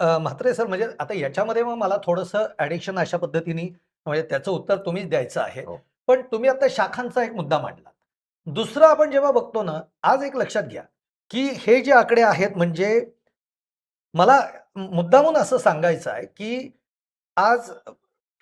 अ, Mhatre sir म्हणजे आता याच्यामध्ये मग मला थोडंसं ॲडिक्शन अशा पद्धतीने म्हणजे त्याचं उत्तर तुम्हीच द्यायचं आहे. हो. पण तुम्ही आता शाखांचा एक मुद्दा मांडला. दुसरं आपण जेव्हा बघतो ना, आज एक लक्षात घ्या, की हे जे आकडे आहेत म्हणजे मला मुद्दामून असं सांगायचं आहे, की आज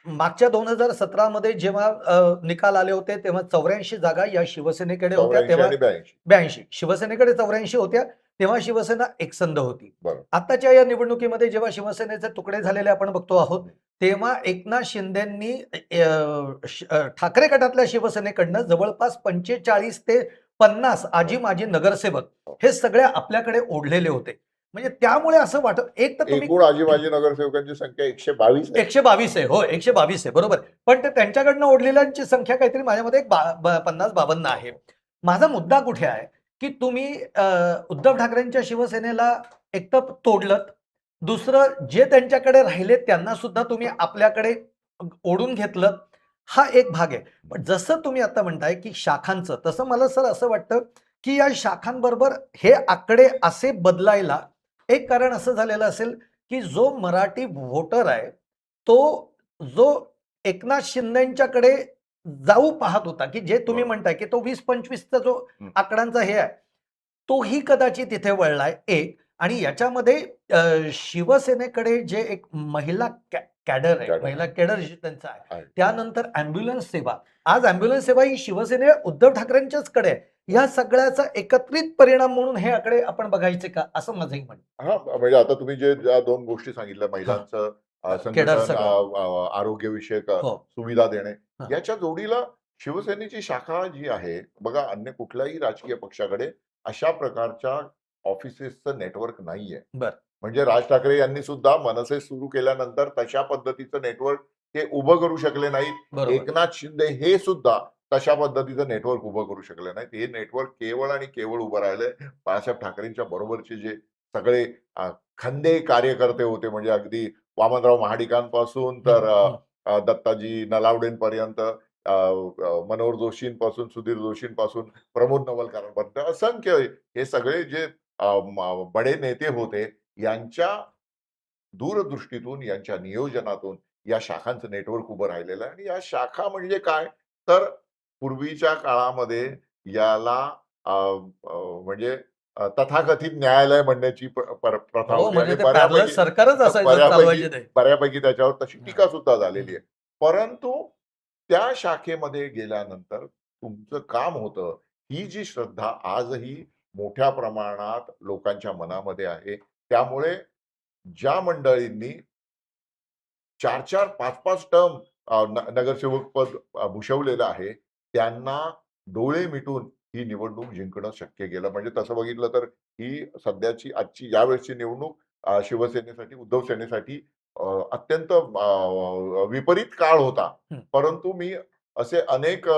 मागच्या 2017 मध्ये जेव्हा अ, निकाल आले होते तेव्हा 84 जागा या शिवसेनेकडे होत्या 84 तेव्हा आणि 82 82 शिवसेनेकडे 84 होत्या तेव्हा शिवसेना एकसंध होती. आताच्या या निवडणुकीमध्ये जेव्हा शिवसेनेचे तुकडे झालेले आपण बघतो आहोत, तेव्हा एकनाथ शिंदेंनी ठाकरे गटातल्या शिवसेनेकडनं जवळपास 45 ते 50 आजी-माजी नगरसेवक हे सगळे आपल्याकडे ओढलेले होते. म्हणजे त्यामुळे असं वाटत एक तर तुम्ही एकूण आजी-माजी नगरसेवकांची संख्या 122 आहे. 122 आहे. हो, 122 आहे. बरोबर. पण ते त्यांच्याकडनं ओढलेल्यांची संख्या काहीतरी माझ्या मते एक बा ब 50-52 आहे. माझा मुद्दा कुठे आहे, की तुम्ही उद्धव ठाकरेंच्या शिवसेनेला एकतर तोडलत. दुसरं जे त्यांच्याकडे राहिले त्यांना सुद्धा तुम्ही आपल्याकडे ओढून घेतलं हा एक भाग आहे. पण जसं तुम्ही आता म्हणताय, की शाखांचं तसं मला सर असं वाटतं, की या शाखांबरोबर हे आकडे असे बदलायला एक कारण असं झालेलं असेल, की जो मराठी व्होटर आहे, तो जो एकनाथ शिंदेंच्याकडे जाऊ पाहत होता, की जे तुम्ही. म्हणताय, की तो 20-25 चा जो. आकड्यांचा हे आहे, तोही कदाचित तिथे वळलाय एक आणि याच्यामध्ये शिवसेनेकडे जे एक महिला कॅडर आहे. महिला कॅडर जे त्यांचं आहे. त्यानंतर ॲम्ब्युलन्स सेवा. आज ॲम्ब्युलन्स सेवा ही शिवसेने उद्धव ठाकरेंच्याच कडे आहे. या सगळ्याचा एकत्रित परिणाम म्हणून हे आकडे आपण बघायचे का? असं माझंही म्हणणं. हां, म्हणजे आता तुम्ही जे ज्या 2 गोष्टी सांगितल्या महिलांचं संघटन अ, आरोग्यविषयक हो. सुविधा देणे. याच्या जोडीला शिवसेनेची शाखा जी आहे, बघा अन्य कुठल्याही राजकीय पक्षाकडे अशा प्रकारच्या ऑफिसेसचं नेटवर्क नाहीये. म्हणजे राज ठाकरे यांनी सुद्धा मनसे सुरू केल्यानंतर तशा पद्धतीचं नेटवर्क ते उभं करू शकले नाहीत. एकनाथ शिंदे हे सुद्धा तशा पद्धतीचं नेटवर्क उभं करू शकले नाहीत. हे नेटवर्क केवळ आणि केवळ उभं राहिलंय बाळासाहेब ठाकरेंच्या बरोबरचे जे सगळे खंदे कार्यकर्ते होते म्हणजे अगदी वामनराव महाडिकांपासून तर दत्ताजी नलावडेंपर्यंत मनोहर जोशींपासून, सुधीर जोशींपासून, प्रमोद नवलकरांपर्यंत असंख्य हे सगळे जे बडे नेते होते यांच्या दूरदृष्टीतून, यांच्या नियोजनातून या शाखांचं नेटवर्क उभं राहिलेलं आहे आणि या शाखा म्हणजे काय? तर पूर्वीच्या काळामध्ये याला म्हणजे तथाकथित न्यायालय म्हणण्याची प्रथा हो, होती म्हणजे बऱ्यापैकी बऱ्यापैकी त्याच्यावर तशी. टीका सुद्धा झालेली. आहे. परंतु त्या शाखेमध्ये गेल्यानंतर तुमचं काम होतं, ही जी श्रद्धा आजही मोठ्या प्रमाणात लोकांच्या मनामध्ये आहे. त्यामुळे ज्या मंडळींनी 4-4, 5-5 टर्म अ, न नगरसेवक पद भूषवलेलं आहे, त्यांना डोळे मिटून ही निवडणूक जिंकणं शक्य केलं. म्हणजे तसं बघितलं तर ही सध्याची आजची यावेळेसची निवडणूक शिवसेनेसाठी, उद्धव सेनेसाठी अत्यंत विपरीत काळ होता. परंतु मी असे अनेक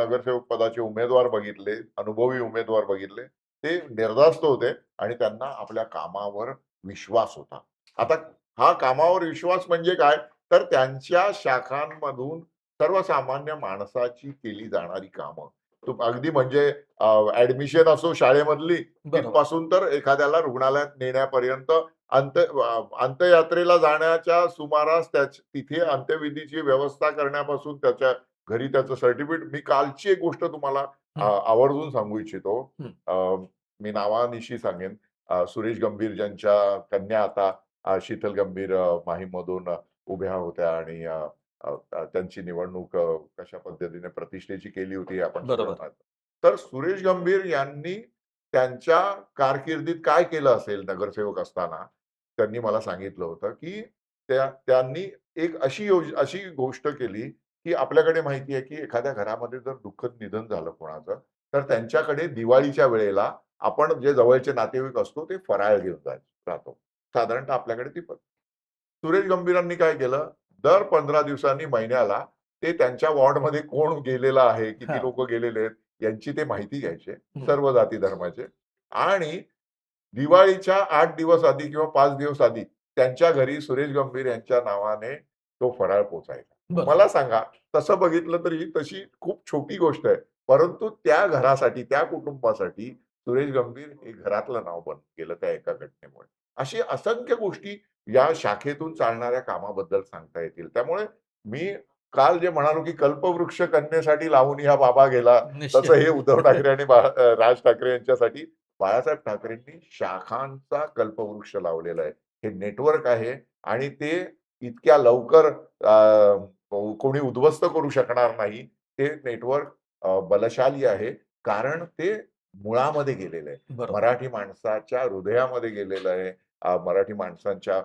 नगरसेवक पदाचे उमेदवार बघितले, अनुभवी उमेदवार बघितले. ते निर्धास्त होते आणि त्यांना आपल्या कामावर विश्वास होता. आता हा कामावर विश्वास म्हणजे काय? तर त्यांच्या शाखांमधून सर्वसामान्य माणसाची केली जाणारी कामं. अगदी म्हणजे अ, ॲडमिशन असो शाळेमधली. तिथपासून तर एखाद्याला रुग्णालयात नेण्यापर्यंत अंत अंत्ययात्रेला जाण्याच्या सुमारास त्याच तिथे अंत्यविधीची व्यवस्था करण्यापासून त्याच्या घरी त्याचं सर्टिफिकेट मी कालची एक गोष्ट तुम्हाला. आवर्जून सांगू इच्छितो. मी नावानिशी सांगेन. सुरेश गंभीर ज्यांच्या कन्या आता शीतल गंभीर अ, माहीममधून उभ्या होत्या आणि त्यांची निवडणूक कशा पद्धतीने प्रतिष्ठेची केली होती आपण. तर सुरेश गंभीर यांनी त्यांच्या कारकिर्दीत काय केलं असेल नगरसेवक असताना, त्यांनी मला सांगितलं होतं, की त्या त्यांनी एक अशी योज अशी गोष्ट केली, की आपल्याकडे माहिती आहे, की एखाद्या घरामध्ये जर दुःखद निधन झालं कोणाचं, तर त्यांच्याकडे दिवाळीच्या वेळेला आपण जे जवळचे नातेवाईक असतो ते फराळ घेऊन जाय जातो. साधारणतः आपल्याकडे ती पद्धत. सुरेश गंभीरांनी काय केलं, दर 15 दिवसांनी, महिन्याला ते त्यांच्या वॉर्डमध्ये कोण गेलेलं आहे, किती. लोकं गेलेले आहेत, यांची ते माहिती घ्यायचे. सर्व जाती धर्माचे आणि दिवाळीच्या 8 दिवस आधी किंवा 5 दिवस आधी त्यांच्या घरी सुरेश गंभीर यांच्या नावाने तो फराळ. बरोबर. मला सांगा, तसं बघितलं तर ही तशी खूप छोटी गोष्ट आहे. परंतु त्या घरासाठी, त्या कुटुंबासाठी सुरेश गंभीर हे घरातलं नाव बनून गेलं त्या एका घटनेमुळे. अशी असंख्य गोष्टी या शाखेतून चालणाऱ्या कामाबद्दल सांगता येतील. त्यामुळे मी काल जे म्हणालो की कल्पवृक्ष कन्येसाठी लावून हा बाबा गेला. तसं हे उद्धव ठाकरे आणि राज ठाकरे यांच्यासाठी बाळासाहेब ठाकरेंनी शाखांचा कल्पवृक्ष लावलेला आहे. हे नेटवर्क आहे आणि ते इतक्या लवकर कोणी उद्ध्वस्त करू शकणार नाही. ते नेटवर्क बलशाली आहे कारण ते मुळामध्ये गेलेलं आहे. मराठी माणसाच्या हृदयामध्ये गेलेलं आहे. मराठी माणसांच्या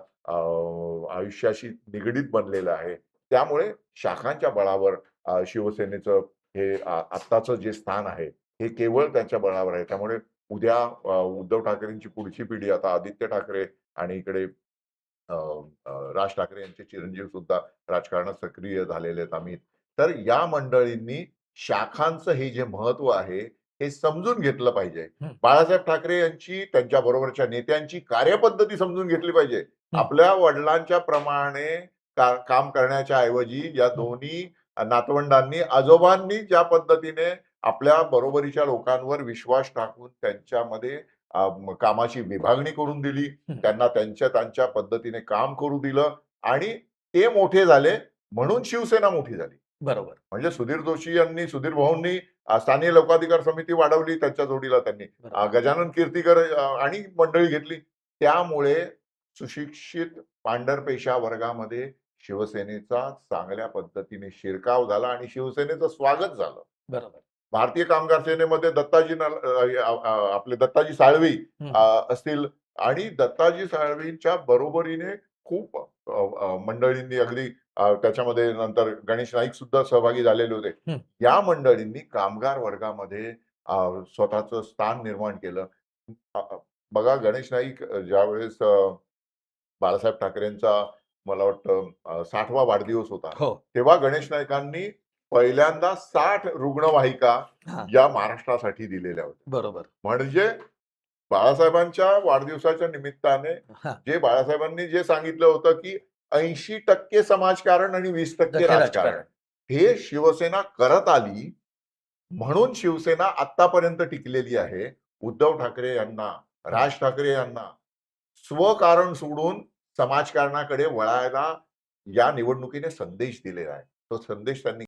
आयुष्याशी निगडीत बनलेलं आहे. त्यामुळे शाखांच्या बळावर शिवसेनेचं हे आत्ताचं जे स्थान आहे हे केवळ त्यांच्या बळावर आहे. त्यामुळे उद्या उद्धव ठाकरेंची पुढची पिढी आता आदित्य ठाकरे आणि इकडे अ, राज ठाकरे यांचे चिरंजीव सुद्धा राजकारणात सक्रिय झालेले आहेत आम्ही. तर या मंडळींनी शाखांचं हे जे महत्त्व आहे हे समजून घेतलं पाहिजे. बाळासाहेब ठाकरे यांची त्यांच्या बरोबरच्या नेत्यांची कार्यपद्धती समजून घेतली पाहिजे. आपल्या वडिलांच्या प्रमाणे का- काम करण्याच्या ऐवजी या दोन्ही नातवंडांनी आजोबांनी ज्या पद्धतीने आपल्या बरोबरीच्या लोकांवर विश्वास टाकून त्यांच्यामध्ये कामाची विभागणी करून दिली. त्यांना त्यांच्या त्यांच्या पद्धतीने काम करू दिलं आणि ते मोठे झाले म्हणून शिवसेना मोठी झाली बरोबर. म्हणजे सुधीर जोशी यांनी सुधीर भाऊंनी अ, स्थानिक लोकाधिकार समिती वाढवली त्यांच्या जोडीला त्यांनी. गजानन कीर्तीकर आणि मंडळी घेतली. त्यामुळे सुशिक्षित पांढरपेशा वर्गामध्ये शिवसेनेचा चांगल्या पद्धतीने शिरकाव झाला आणि शिवसेनेचं स्वागत झालं. बरोबर. भारतीय कामगार सेनेमध्ये दत्ताजी आपले दत्ताजी साळवी असतील. आणि दत्ताजी साळवींच्या बरोबरीने खूप मंडळींनी अगदी त्याच्यामध्ये नंतर गणेश नाईक सुद्धा सहभागी झालेले होते. या मंडळींनी कामगार वर्गामध्ये स्वतःचं स्थान निर्माण केलं. बघा गणेश नाईक ज्यावेळेस बाळासाहेब ठाकरेंचा मला वाटतं साठवा वाढदिवस होता हो. तेव्हा गणेश नाईकांनी पहिल्यांदा साठ रुग्णवाहिका या महाराष्ट्रासाठी दिलेल्या होत्या. बरोबर. म्हणजे बाळासाहेबांच्या वाढदिवसाच्या निमित्ताने जे बाळासाहेबांनी जे सांगितलं होतं की ऐंशी टक्के समाजकारण आणि वीस टक्के राजकारण. हे शिवसेना करत आली म्हणून शिवसेना आतापर्यंत टिकलेली आहे. उद्धव ठाकरे यांना राज ठाकरे यांना स्वकारण सोडून समाजकारणाकडे वळायला या निवडणुकीने संदेश दिलेला आहे. तो संदेश त्यांनी